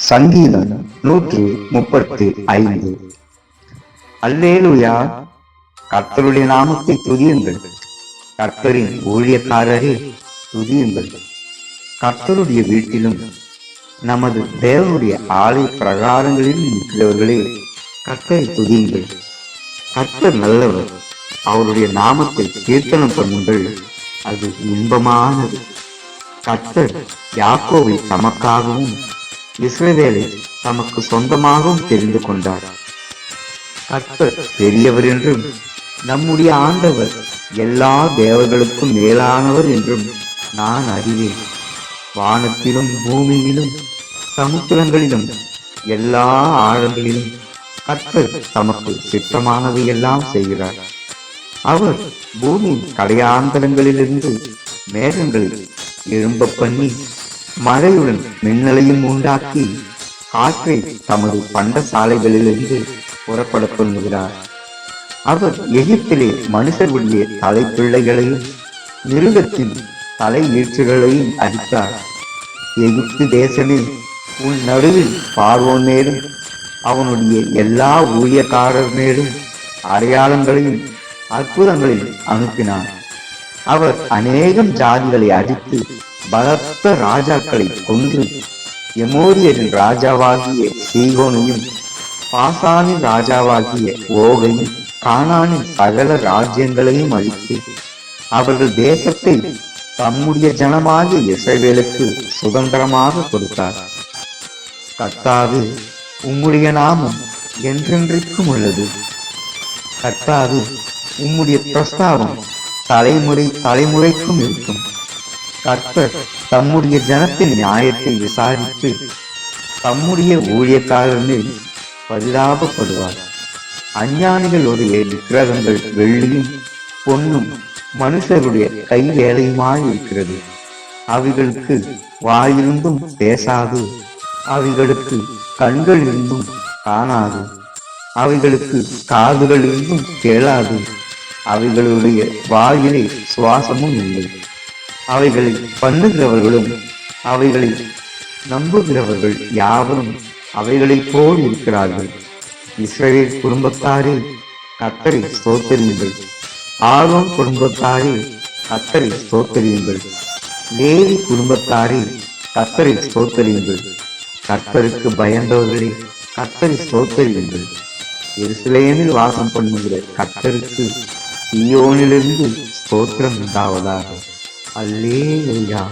சங்கீதம் நூற்று முப்பத்து ஐந்து. அல்லேலுயா. கர்த்தருடைய நாமத்தை துதியுங்கள். கர்த்தரின் ஊழியக்காரரே துதியுங்கள். கர்த்தருடைய வீட்டிலும் நமது தேவனுடைய ஆலை பிரகாரங்களிலும் இருக்கிறவர்களே கர்த்தரை துதியுங்கள். கர்த்தர் நல்லவர். அவருடைய நாமத்தை கீர்த்தனம் பண்ணுங்கள். அது இன்பமானது. கர்த்தர் யாக்கோவை தமக்காகவும் இஸ்ரவேலை தமக்கு சொந்தமாகவும் தெரிந்து கொண்டார். கர்த்தர் பெரியவர் என்றும் நம்முடைய ஆண்டவர் எல்லா தேவர்களுக்கும் மேலானவர் என்றும் நான் அறிவேன். வானத்திலும் பூமியிலும் சமுத்திரங்களிலும் எல்லா ஆழங்களிலும் கர்த்தர் தமக்கு சித்தமானதை எல்லாம் செய்கிறார். அவர் பூமியின் கடையாந்தரங்களிலிருந்து மேகங்களில் எழும்ப பண்ணி மழையுடன் மின்னலையும் உண்டாக்கி காற்றை தமது பண்டசாலைகளிலிருந்து புறப்பட சொல்கிறார் அவர் எகிப்திலே மனுஷர்களுடைய தலைப்பிள்ளைகளையும் மிருகத்தின் தலை ஈற்றுகளையும் அடித்தார். எகிப்து தேசமே உன் நடுவில் பார்வோன் மேலும் அவனுடைய எல்லா ஊழியக்காரர் மேலும் அடையாளங்களையும் அற்புதங்களையும் அனுப்பினான். அவர் அநேகம் ஜாதிகளை அடித்து பலத்த ராஜாக்களை கொன்று எமோரியரின் ராஜாவாகிய சீகோனையும் பாசானின் ராஜாவாகிய ஓகையும் கானானின் சகல ராஜ்யங்களையும் அழித்து அவர்கள் தேசத்தை தம்முடைய ஜனமாகிய இசைவேலுக்கு சுதந்திரமாக கொடுத்தார். கர்த்தாவு உம்முடைய நாமம் என்றென்றைக்கும் உள்ளது. கர்த்தாவு உம்முடைய பிரஸ்தாவம் தலைமுறை தலைமுறைக்கும் இருக்கும். கர்த்தர் தம்முடைய ஜனத்தின் நியாயத்தை விசாரித்து தம்முடைய ஊழியக்காரனில் பரிதாபப்படுவார். அஞ்ஞானிகள் அஞ்ஞானிகளுடைய விக்கிரகங்கள் வெள்ளியும் பொன்னும் மனுஷருடைய கை வேலையுமாய் இருக்கிறது. அவைகளுக்கு வாயிருந்தும் பேசாது. அவைகளுக்கு கண்கள் இருந்தும் காணாது. அவைகளுக்கு காதுகள் இருந்தும் கேளாது. அவைகளுடைய வாயிலே சுவாசமும் இல்லை. அவைகளை பண்ணுகிறவர்களும் அவைகளை நம்புகிறவர்கள் யாவரும் அவைகளைப் போல் இருக்கிறார்கள். இஸ்ரவேல் குடும்பத்தாரே கத்தரை சோத்தறியுங்கள் ஆர்வம் குடும்பத்தாரே கத்தரை சோத்தறியுங்கள் லேவி குடும்பத்தாரே கத்தரை சோத்தறியுங்கள் கர்த்தருக்கு பயந்தவர்களே கத்தரை சோத்தறியுங்கள் எருசலேமில் வாசம் பண்ணுகிற கர்த்தருக்கு சியோனிலிருந்து ஸ்தோத்திரம் உண்டாவதாக அல்லேலூயா